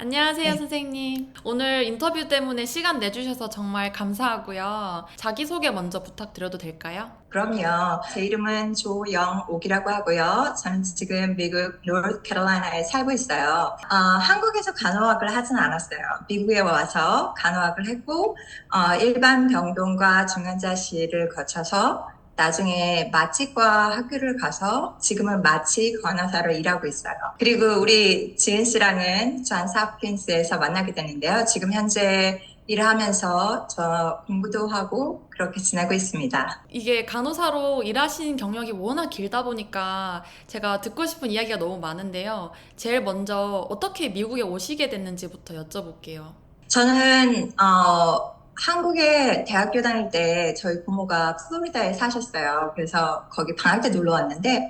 안녕하세요, 네. 선생님. 오늘 인터뷰 때문에 시간 내주셔서 정말 감사하고요. 자기소개 먼저 부탁드려도 될까요? 그럼요. 제 이름은 조영옥이라고 하고요. 저는 지금 미국 노스캐롤라이나에 살고 있어요. 어, 한국에서 간호학을 하진 않았어요. 미국에 와서 간호학을 했고 어, 일반 병동과 중환자실을 거쳐서 나중에 마취과 학교를 가서 지금은 마취 간호사로 일하고 있어요. 그리고 우리 지은 씨랑은 존스홉킨스에서 만나게 됐는데요. 지금 현재 일하면서 저 공부도 하고 그렇게 지내고 있습니다. 이게 간호사로 일하신 경력이 워낙 길다 보니까 제가 듣고 싶은 이야기가 너무 많은데요. 제일 먼저 어떻게 미국에 오시게 됐는지부터 여쭤볼게요. 저는 어, 한국에 대학교 다닐 때 저희 부모가 플로리다에 사셨어요. 그래서 거기 방학 때 놀러 왔는데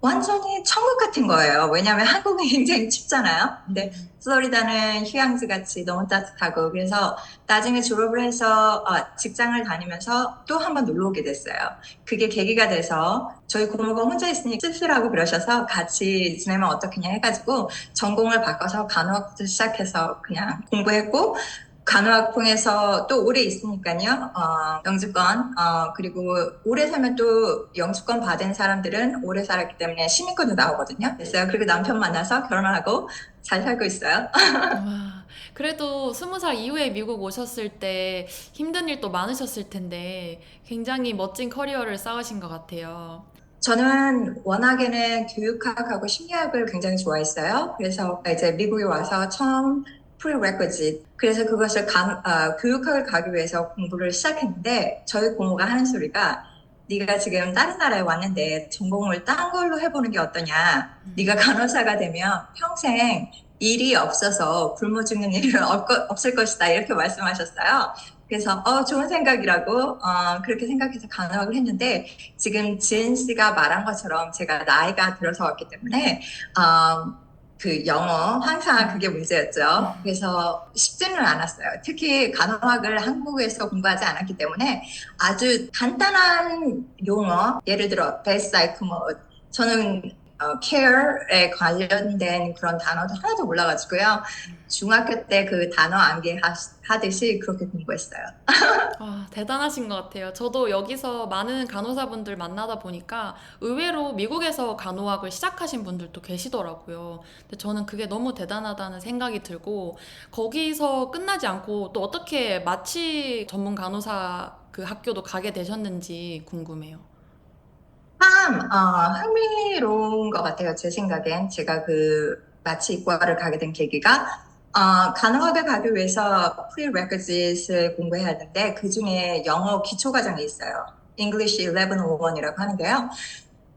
완전히 천국 같은 거예요. 왜냐하면 한국은 굉장히 춥잖아요. 근데 플로리다는 휴양지 같이 너무 따뜻하고 그래서 나중에 졸업을 해서 어, 직장을 다니면서 또 한번 놀러 오게 됐어요. 그게 계기가 돼서 저희 고모가 혼자 있으니 씁쓸하고 그러셔서 같이 지내면 어떻겠냐 해가지고 전공을 바꿔서 간호학부터 시작해서 그냥 공부했고 간호학 통해서 또 오래 있으니까요. 어, 영주권 어, 그리고 오래 살면 또 영주권 받은 사람들은 오래 살았기 때문에 시민권도 나오거든요. 그래서 그리고 남편 만나서 결혼하고 잘 살고 있어요. 와, 그래도 스무 살 이후에 미국 오셨을 때 힘든 일도 많으셨을 텐데 굉장히 멋진 커리어를 쌓으신 것 같아요. 저는 워낙에는 교육학하고 심리학을 굉장히 좋아했어요. 그래서 이제 미국에 와서 처음 prerequisite 그래서 그것을 간, 어, 교육학을 가기 위해서 공부를 시작했는데 저희 고모가 하는 소리가 네가 지금 다른 나라에 왔는데 전공을 딴 걸로 해보는 게 어떠냐. 네가 간호사가 되면 평생 일이 없어서 굶어 죽는 일은 없, 없을 것이다 이렇게 말씀하셨어요. 그래서 어 좋은 생각이라고 어, 그렇게 생각해서 간호학을 했는데 지금 지은 씨가 말한 것처럼 제가 나이가 들어서 왔기 때문에 어, 그 영어 항상 그게 문제였죠. 그래서 쉽지는 않았어요. 특히 간호학을 한국에서 공부하지 않았기 때문에 아주 간단한 용어 예를 들어 베스사이크 뭐 저는 어, care에 관련된 그런 단어도 하나도 몰라가지고요. 중학교 때 그 단어 암기 하듯이 그렇게 공부했어요. 와, 대단하신 것 같아요. 저도 여기서 많은 간호사분들 만나다 보니까 의외로 미국에서 간호학을 시작하신 분들도 계시더라고요. 근데 저는 그게 너무 대단하다는 생각이 들고 거기서 끝나지 않고 또 어떻게 마취 전문 간호사 그 학교도 가게 되셨는지 궁금해요. 참 어, 흥미로운 것 같아요. 제 생각엔 제가 그 마취과를 가게 된 계기가 어, 간호학을 가기 위해서 prerequisite을 공부해야 하는데 그 중에 영어 기초 과정이 있어요. English 1101이라고 하는데요.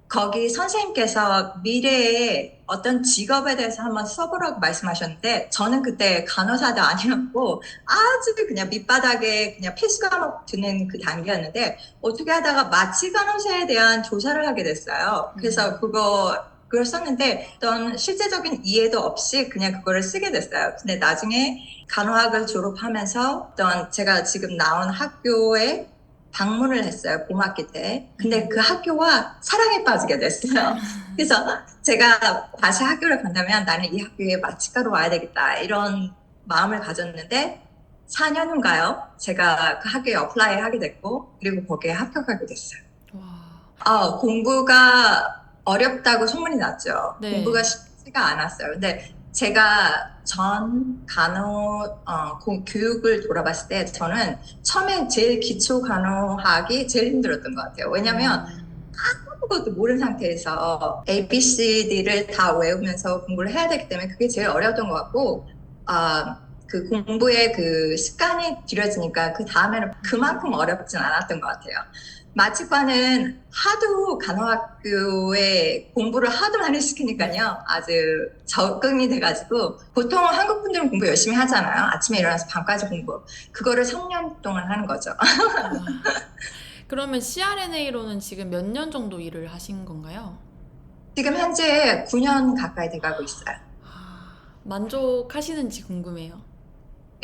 거기 선생님께서 미래의 어떤 직업에 대해서 한번 써보라고 말씀하셨는데 저는 그때 간호사도 아니었고 아주 그냥 밑바닥에 그냥 필수 과목 드는 그 단계였는데 어떻게 하다가 마취 간호사에 대한 조사를 하게 됐어요. 그래서 그거 그걸 썼는데 어떤 실제적인 이해도 없이 그냥 그거를 쓰게 됐어요. 근데 나중에 간호학을 졸업하면서 어떤 제가 지금 나온 학교에 방문을 했어요. 봄학기 때. 근데 그 학교와 사랑에 빠지게 됐어요. 그래서 제가 다시 학교를 간다면 나는 이 학교에 마취과로 와야 되겠다. 이런 마음을 가졌는데 4년 후인가요? 제가 그 학교에 어플라이 하게 됐고 그리고 거기에 합격하게 됐어요. 와, 아, 공부가 어렵다고 소문이 났죠. 네. 공부가 쉽지가 않았어요. 근데 제가 전 간호 어, 고- 교육을 돌아봤을 때 저는 처음에 제일 기초 간호학이 제일 힘들었던 것 같아요. 왜냐하면 음, 아무것도 모르는 상태에서 A, B, C, D를 다 외우면서 공부를 해야 되기 때문에 그게 제일 어려웠던 것 같고, 아, 그 공부의 그 습관이 들여지니까 그 다음에는 그만큼 어렵진 않았던 것 같아요. 마취과는 하도 간호학교에 공부를 하도 많이 시키니까요. 아주 적응이 돼가지고 보통 한국 분들은 공부 열심히 하잖아요. 아침에 일어나서 밤까지 공부. 그거를 3년 동안 하는 거죠. 와. 그러면 CRNA로는 지금 몇 년 정도 일을 하신 건가요? 지금 현재 9년 가까이 돼가고 있어요. 아, 만족하시는지 궁금해요.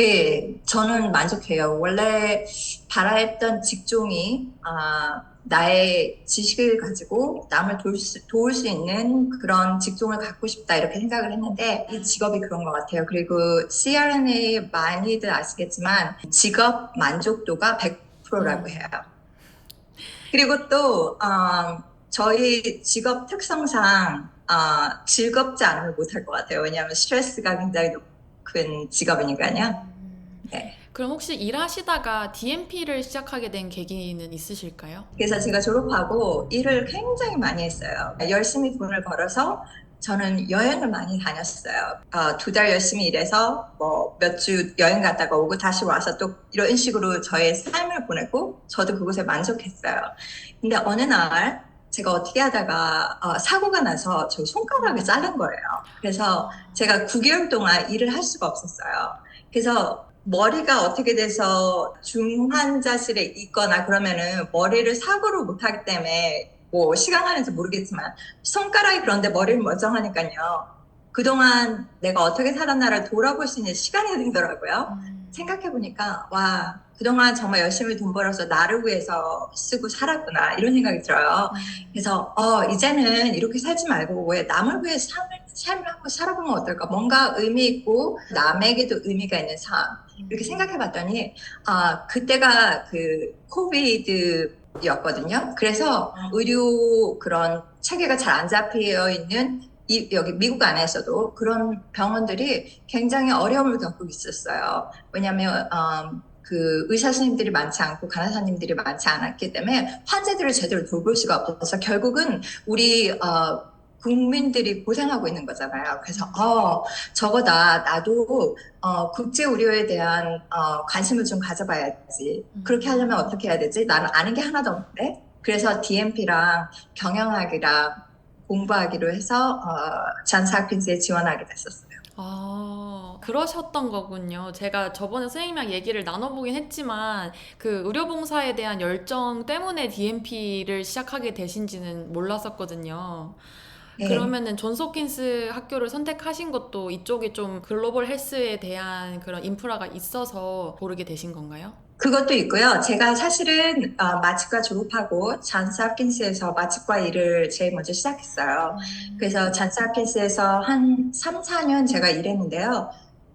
예, 저는 만족해요. 원래 바라했던 직종이 아, 나의 지식을 가지고 남을 도울 수, 도울 수 있는 그런 직종을 갖고 싶다 이렇게 생각을 했는데 이 직업이 그런 것 같아요. 그리고 CRNA 많이들 아시겠지만 직업 만족도가 100%라고 해요. 그리고 또 어, 저희 직업 특성상 어, 즐겁지 않으면 못할 것 같아요. 왜냐하면 스트레스가 굉장히 높 은 직업이니까요. 네. 그럼 혹시 일하시다가 DMP를 시작하게 된 계기는 있으실까요? 그래서 제가 졸업하고 일을 굉장히 많이 했어요. 열심히 돈을 벌어서 저는 여행을 많이 다녔어요. 두달 열심히 일해서 뭐 몇 주 여행 갔다가 오고 다시 와서 또 이런 식으로 저의 삶을 보내고 저도 그곳에 만족했어요. 근데 어느 날 제가 어떻게 하다가 어, 사고가 나서 저 손가락을 자른 거예요. 그래서 제가 9개월 동안 일을 할 수가 없었어요. 그래서 머리가 어떻게 돼서 중환자실에 있거나 그러면은 머리를 사고를 못하기 때문에 뭐 시간 가는지 모르겠지만 손가락이 그런데 머리를 멀쩡하니까요. 그동안 내가 어떻게 살았나를 돌아볼 수 있는 시간이 되더라고요. 생각해보니까 와 그동안 정말 열심히 돈 벌어서 나를 위해서 쓰고 살았구나 이런 생각이 들어요. 그래서 어 이제는 이렇게 살지 말고 왜 남을 위해 삶을 삶을 한번 살아보면 어떨까? 뭔가 의미 있고 남에게도 의미가 있는 삶 이렇게 생각해봤더니 아 그때가 그 코비드 였거든요. 그래서 의료 그런 체계가 잘 안 잡혀 있는 이, 여기 미국 안에서도 그런 병원들이 굉장히 어려움을 겪고 있었어요. 왜냐하면 음, 그 의사 선생님들이 많지 않고 간호사님들이 많지 않았기 때문에 환자들을 제대로 돌볼 수가 없어서 결국은 우리 어, 국민들이 고생하고 있는 거잖아요. 그래서 어 저거다 나도 어, 국제 의료에 대한 어, 관심을 좀 가져봐야지. 그렇게 하려면 어떻게 해야 되지? 나는 아는 게 하나도 없는데. 그래서 DMP랑 경영학이랑 공부하기로 해서 어, 잔스하킨스에 지원하게 됐었어요. 아, 그러셨던 거군요. 제가 저번에 선생님이랑 얘기를 나눠보긴 했지만, 그 의료봉사에 대한 열정 때문에 DMP를 시작하게 되신지는 몰랐었거든요. 네. 그러면은 존스홉킨스 학교를 선택하신 것도 이쪽이 좀 글로벌 헬스에 대한 그런 인프라가 있어서 고르게 되신 건가요? 그것도 있고요. 제가 사실은 어, 마취과 졸업하고 잔스하킨스에서 마취과 일을 제일 먼저 시작했어요. 그래서 잔스하킨스에서 한 3, 4년 제가 일했는데요.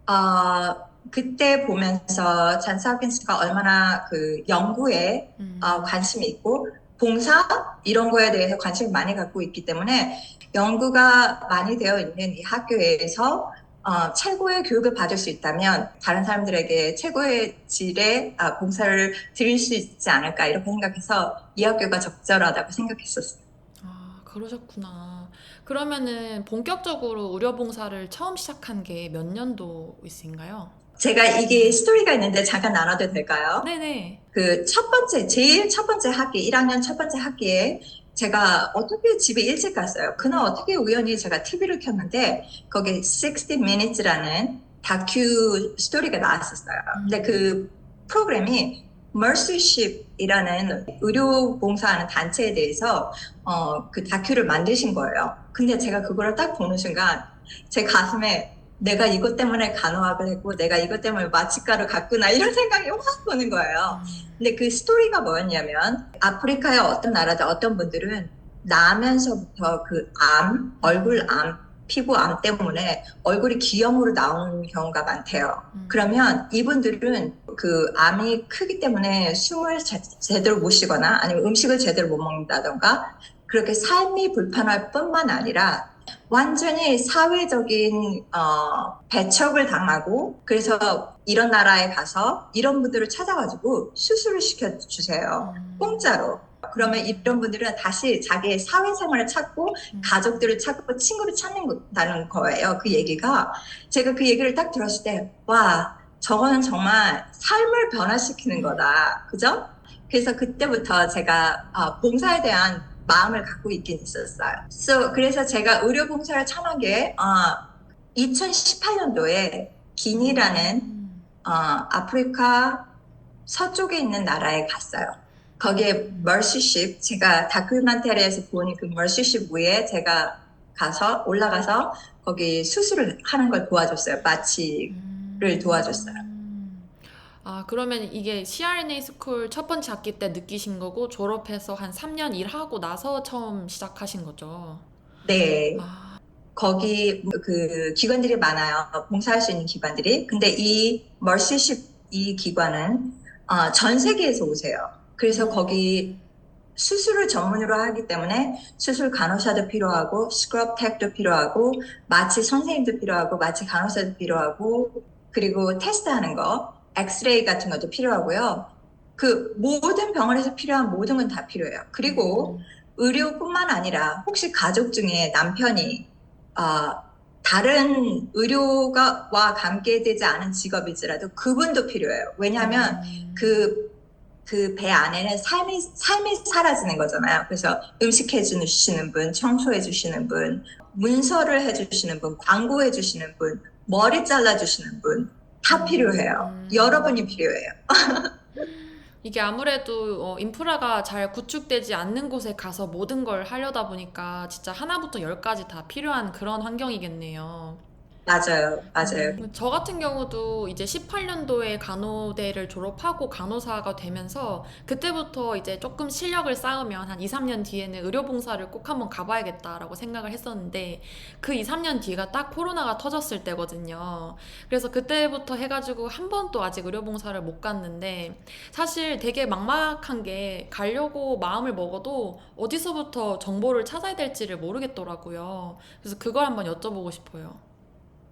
어, 그때 보면서 잔스하킨스가 얼마나 그 연구에 음. 어, 관심이 있고 봉사 이런 거에 대해서 관심을 많이 갖고 있기 때문에 연구가 많이 되어 있는 이 학교에서 어, 최고의 교육을 받을 수 있다면 다른 사람들에게 최고의 질의 아, 봉사를 드릴 수 있지 않을까 이렇게 생각해서 이 학교가 적절하다고 생각했었어요. 아, 그러셨구나. 그러면은 본격적으로 의료봉사를 처음 시작한 게 몇 년도이신가요? 제가 이게 스토리가 있는데 잠깐 나눠도 될까요? 네네. 그 첫 번째, 제일 첫 번째 학기, 1학년 첫 번째 학기에 제가 어떻게 집에 일찍 갔어요. 그날 어떻게 우연히 제가 TV를 켰는데 거기 60 Minutes라는 다큐 스토리가 나왔었어요. 근데 그 프로그램이 Mercyship이라는 의료 봉사하는 단체에 대해서 어, 그 다큐를 만드신 거예요. 근데 제가 그거를 딱 보는 순간 제 가슴에 내가 이것 때문에 간호학을 했고 내가 이것 때문에 마취과를 갔구나 이런 생각이 확 드는 거예요. 근데 그 스토리가 뭐였냐면 아프리카의 어떤 나라들 어떤 분들은 나면서부터 그 암, 얼굴 암, 피부 암 때문에 얼굴이 기형으로 나오는 경우가 많대요. 음. 그러면 이분들은 그 암이 크기 때문에 숨을 제, 제대로 못 쉬거나 아니면 음식을 제대로 못 먹는다던가 그렇게 삶이 불편할 뿐만 아니라 완전히 사회적인 어, 배척을 당하고 그래서 이런 나라에 가서 이런 분들을 찾아가지고 수술을 시켜 주세요. 음. 공짜로. 그러면 이런 분들은 다시 자기의 사회생활을 찾고 음. 가족들을 찾고 친구를 찾는다는 거예요. 그 얘기가 제가 그 얘기를 딱 들었을 때 와 저거는 정말 삶을 변화시키는 거다. 그죠? 그래서 그때부터 제가 아, 봉사에 대한 마음을 갖고 있긴 있었어요. So, 그래서 제가 의료 봉사를 처음 한게 아, 2018년도에 기니라는 음. 어, 아프리카 서쪽에 있는 나라에 갔어요. 거기에 머시십 제가 다큐멘터리에서 본그 머시십 위에 제가 가서 올라가서 거기 수술을 하는 걸 도와줬어요. 마취를 도와줬어요. 음. 아, 그러면 이게 CRNA 스쿨 첫 번째 학기 때 느끼신 거고 졸업해서 한 3년 일하고 나서 처음 시작하신 거죠? 네. 아, 거기 그 기관들이 많아요. 봉사할 수 있는 기관들이. 근데 이 멀시십 이 기관은 어, 전 세계에서 오세요. 그래서 거기 수술을 전문으로 하기 때문에 수술 간호사도 필요하고 스크럽 텍도 필요하고 마취 선생님도 필요하고 마취 간호사도 필요하고 그리고 테스트하는 거 엑스레이 같은 것도 필요하고요. 그 모든 병원에서 필요한 모든 건 다 필요해요. 그리고 의료뿐만 아니라 혹시 가족 중에 남편이 아, 다른 의료가와 관계되지 않은 직업일지라도 그분도 필요해요. 왜냐하면 음, 그, 그배 안에는 삶이, 삶이 사라지는 거잖아요. 그래서 음식 해주시는 분, 청소해 주시는 분, 문서를 해주시는 분, 광고해 주시는 분, 머리 잘라주시는 분, 다 필요해요. 음. 여러분이 필요해요. 이게 아무래도 어, 인프라가 잘 구축되지 않는 곳에 가서 모든 걸 하려다 보니까 진짜 하나부터 열까지 다 필요한 그런 환경이겠네요. 맞아요. 맞아요. 음, 저 같은 경우도 이제 18년도에 간호대를 졸업하고 간호사가 되면서 그때부터 이제 조금 실력을 쌓으면 한 2, 3년 뒤에는 의료봉사를 꼭 한번 가봐야겠다라고 생각을 했었는데 그 2, 3년 뒤가 딱 코로나가 터졌을 때거든요. 그래서 그때부터 해가지고 한 번도 아직 의료봉사를 못 갔는데 사실 되게 막막한 게 가려고 마음을 먹어도 어디서부터 정보를 찾아야 될지를 모르겠더라고요. 그래서 그걸 한번 여쭤보고 싶어요.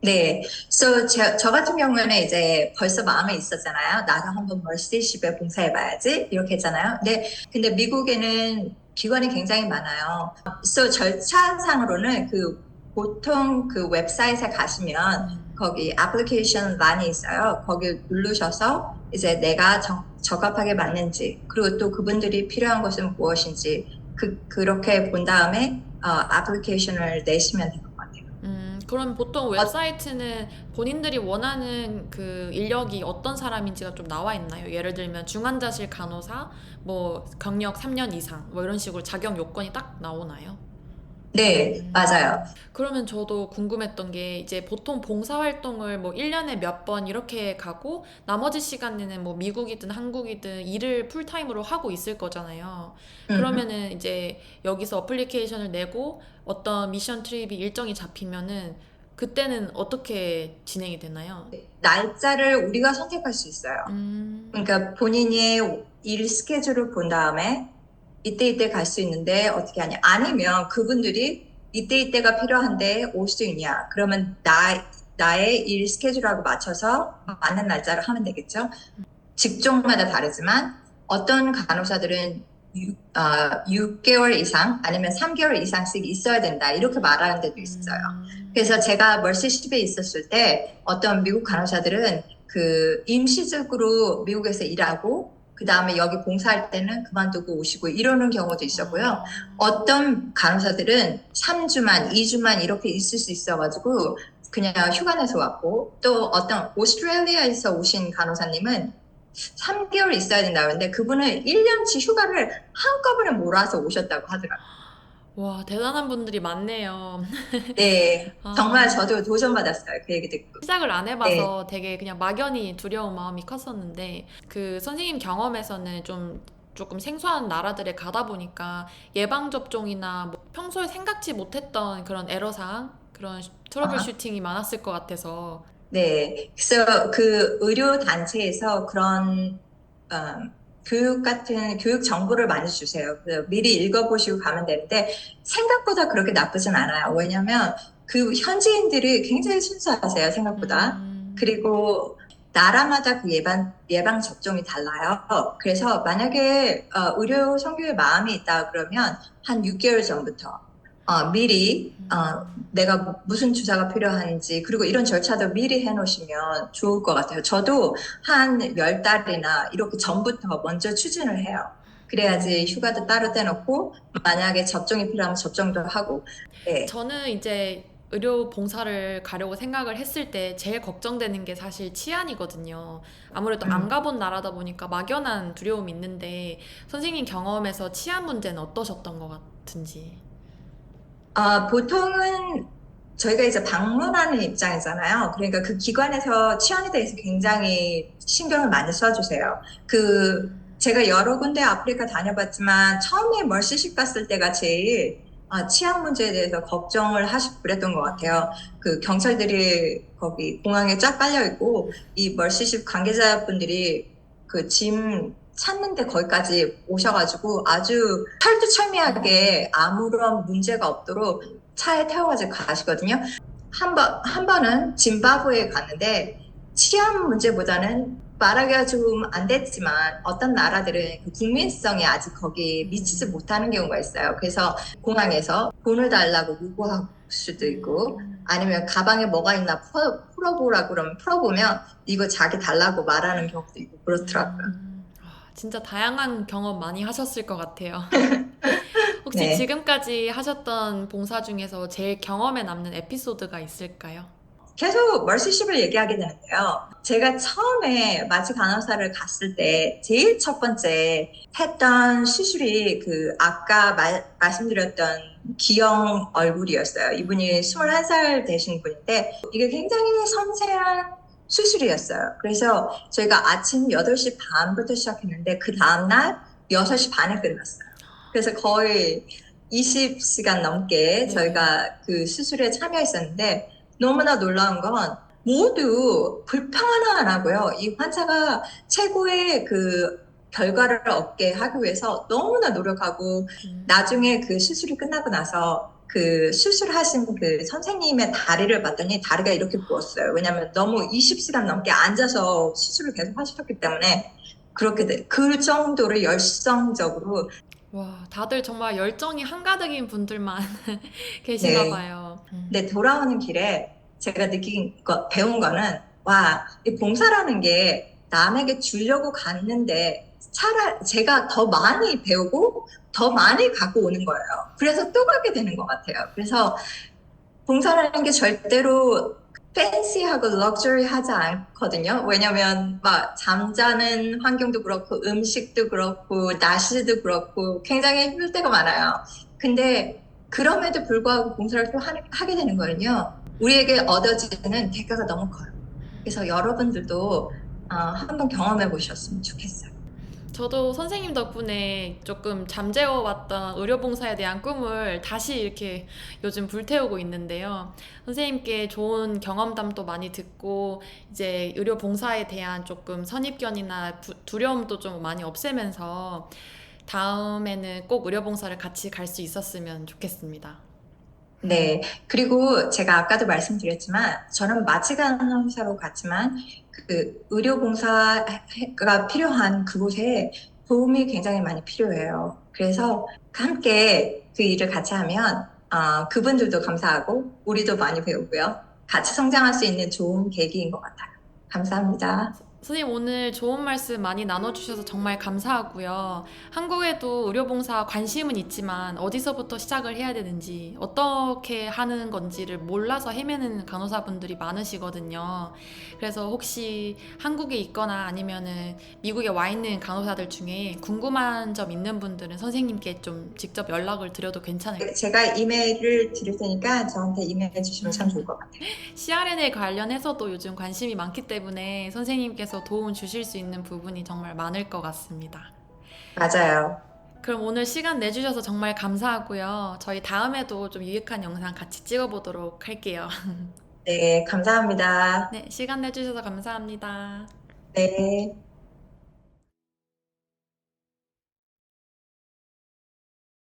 네, so 저, 저 같은 경우에는 이제 벌써 마음에 있었잖아요. 나도 한번 멀시십에 봉사해봐야지 이렇게 했잖아요. 근데 근데 미국에는 기관이 굉장히 많아요. so 절차상으로는 그 보통 그 웹사이트에 가시면 거기 애플리케이션 많이 있어요. 거기 누르셔서 이제 내가 적, 적합하게 맞는지 그리고 또 그분들이 필요한 것은 무엇인지 그 그렇게 본 다음에 어, 애플리케이션을 내시면 같아요. 음, 그럼 보통 웹사이트는 본인들이 원하는 그 인력이 어떤 사람인지가 좀 나와 있나요? 예를 들면 중환자실 간호사, 뭐 경력 3년 이상, 뭐 이런 식으로 자격 요건이 딱 나오나요? 네, 맞아요. 그러면 저도 궁금했던 게 이제 보통 봉사활동을 뭐 1년에 몇 번 이렇게 가고 나머지 시간에는 뭐 미국이든 한국이든 일을 풀타임으로 하고 있을 거잖아요. 음. 그러면은 이제 여기서 어플리케이션을 내고 어떤 미션 트립이 일정이 잡히면은 그때는 어떻게 진행이 되나요? 날짜를 우리가 선택할 수 있어요. 음, 그러니까 본인의 일 스케줄을 본 다음에 이때 이때 갈 수 있는데 어떻게 하냐. 아니면 그분들이 이때 이때가 필요한데 올 수 있냐. 그러면 나, 나의 일 스케줄하고 맞춰서 맞는 날짜를 하면 되겠죠. 직종마다 다르지만 어떤 간호사들은 6, 어, 6개월 이상 아니면 3개월 이상씩 있어야 된다. 이렇게 말하는 데도 있어요. 음, 그래서 제가 멀시십에 있었을 때 어떤 미국 간호사들은 그 임시적으로 미국에서 일하고 그 다음에 여기 봉사할 때는 그만두고 오시고 이러는 경우도 있었고요. 어떤 간호사들은 3주만, 2주만 이렇게 있을 수 있어가지고 그냥 휴가 내서 왔고 또 어떤 오스트레일리아에서 오신 간호사님은 3개월 있어야 된다고 했는데 그분은 1년치 휴가를 한꺼번에 몰아서 오셨다고 하더라고요. 와, 대단한 분들이 많네요. 네, 아. 정말 저도 도전받았어요. 그 얘기 듣고. 시작을 안 해봐서 네. 되게 그냥 막연히 두려운 마음이 컸었는데 그 선생님 경험에서는 좀 조금 생소한 나라들에 가다 보니까 예방 접종이나 뭐 평소에 생각지 못했던 그런 애로사항 그런 트러블 아하. 슈팅이 많았을 것 같아서 네, 그래서 그 의료 단체에서 그런 음, 교육 같은 교육 정보를 많이 주세요. 그래서 미리 읽어보시고 가면 되는데 생각보다 그렇게 나쁘진 않아요. 왜냐하면 그 현지인들이 굉장히 순수하세요. 생각보다. 음, 그리고 나라마다 그 예방 예방 접종이 달라요. 그래서 만약에 어, 의료 선교에 마음이 있다 그러면 한 6개월 전부터 어, 미리 어, 내가 무- 무슨 주사가 필요한지 그리고 이런 절차도 미리 해놓으시면 좋을 것 같아요. 저도 한 열 달이나 이렇게 전부터 먼저 추진을 해요. 그래야지 휴가도 따로 떼놓고 만약에 접종이 필요하면 접종도 하고 네. 저는 이제 의료 봉사를 가려고 생각을 했을 때 제일 걱정되는 게 사실 치안이거든요. 아무래도 안 음. 가본 나라다 보니까 막연한 두려움이 있는데 선생님 경험에서 치안 문제는 어떠셨던 것 같은지. 아, 보통은 저희가 이제 방문하는 입장이잖아요. 그러니까 그 기관에서 치안에 대해서 굉장히 신경을 많이 써주세요. 그 제가 여러 군데 아프리카 다녀봤지만 처음에 멀시식 갔을 때가 제일 아, 치안 문제에 대해서 걱정을 하시고 그랬던 것 같아요. 그 경찰들이 거기 공항에 쫙 깔려 있고 이 멀시식 관계자분들이 그 짐 찾는데 거기까지 오셔가지고 아주 철두철미하게 아무런 문제가 없도록 차에 태워가지고 가시거든요. 한 번, 한 번은 짐바브웨에 갔는데 치안 문제보다는 말하기가 좀 안 됐지만 어떤 나라들은 그 국민성이 아직 거기 미치지 못하는 경우가 있어요. 그래서 공항에서 돈을 달라고 요구할 수도 있고 아니면 가방에 뭐가 있나 풀어, 풀어보라고 그러면 풀어보면 이거 자기 달라고 말하는 경우도 있고 그렇더라고요. 진짜 다양한 경험 많이 하셨을 것 같아요. 혹시 네. 지금까지 하셨던 봉사 중에서 제일 경험에 남는 에피소드가 있을까요? 계속 멀시십을 얘기하게 되는데요. 제가 처음에 마취 간호사를 갔을 때 제일 첫 번째 했던 수술이 그 아까 말, 말씀드렸던 기영 얼굴이었어요. 이분이 21살 되신 분인데 이게 굉장히 섬세한 수술이었어요. 그래서 저희가 아침 8시 반부터 시작했는데 그 다음날 6시 반에 끝났어요. 그래서 거의 20시간 넘게 네. 저희가 그 수술에 참여했었는데 너무나 놀라운 건 모두 불평 하나 안 하고요. 이 환자가 최고의 그 결과를 얻게 하기 위해서 너무나 노력하고 음, 나중에 그 수술이 끝나고 나서 그 수술하신 그 선생님의 다리를 봤더니 다리가 이렇게 부었어요. 왜냐하면 너무 20시간 넘게 앉아서 수술을 계속 하셨기 때문에 그렇게 돼. 그 정도로 열성적으로 와, 다들 정말 열정이 한가득인 분들만 계시나 네. 봐요. 음. 근데 돌아오는 길에 제가 느낀 거, 배운 거는, 와, 이 봉사라는 게 남에게 주려고 갔는데, 차라리 제가 더 많이 배우고 더 많이 갖고 오는 거예요. 그래서 또 가게 되는 것 같아요. 그래서 봉사라는 게 절대로 팬시하고 럭셔리하지 않거든요. 왜냐면 막 잠자는 환경도 그렇고 음식도 그렇고 날씨도 그렇고 굉장히 힘들 때가 많아요. 근데 그럼에도 불구하고 봉사를 또 하, 하게 되는 거는요. 우리에게 얻어지는 대가가 너무 커요. 그래서 여러분들도 어, 한번 경험해 보셨으면 좋겠어요. 저도 선생님 덕분에 조금 잠재워왔던 의료봉사에 대한 꿈을 다시 이렇게 요즘 불태우고 있는데요. 선생님께 좋은 경험담도 많이 듣고 이제 의료봉사에 대한 조금 선입견이나 부- 두려움도 좀 많이 없애면서 다음에는 꼭 의료봉사를 같이 갈 수 있었으면 좋겠습니다. 네. 그리고 제가 아까도 말씀드렸지만 저는 마취간호사로 갔지만 그 의료봉사가 필요한 그곳에 도움이 굉장히 많이 필요해요. 그래서 함께 그 일을 같이 하면 아, 그분들도 감사하고 우리도 많이 배우고요. 같이 성장할 수 있는 좋은 계기인 것 같아요. 감사합니다. 선생님 오늘 좋은 말씀 많이 나눠주셔서 정말 감사하고요. 한국에도 의료봉사 관심은 있지만 어디서부터 시작을 해야 되는지 어떻게 하는 건지를 몰라서 헤매는 간호사분들이 많으시거든요. 그래서 혹시 한국에 있거나 아니면은 미국에 와 있는 간호사들 중에 궁금한 점 있는 분들은 선생님께 좀 직접 연락을 드려도 괜찮을까요? 제가 이메일을 드릴 테니까 저한테 이메일 주시면 참 좋을 것 같아요. CRN에 관련해서도 요즘 관심이 많기 때문에 선생님께서 도움 주실 수 있는 부분이 정말 많을 것 같습니다. 맞아요. 그럼 오늘 시간 내주셔서 정말 감사하고요. 저희 다음에도 좀 유익한 영상 같이 찍어보도록 할게요. 네, 감사합니다. 네, 시간 내주셔서 감사합니다. 네.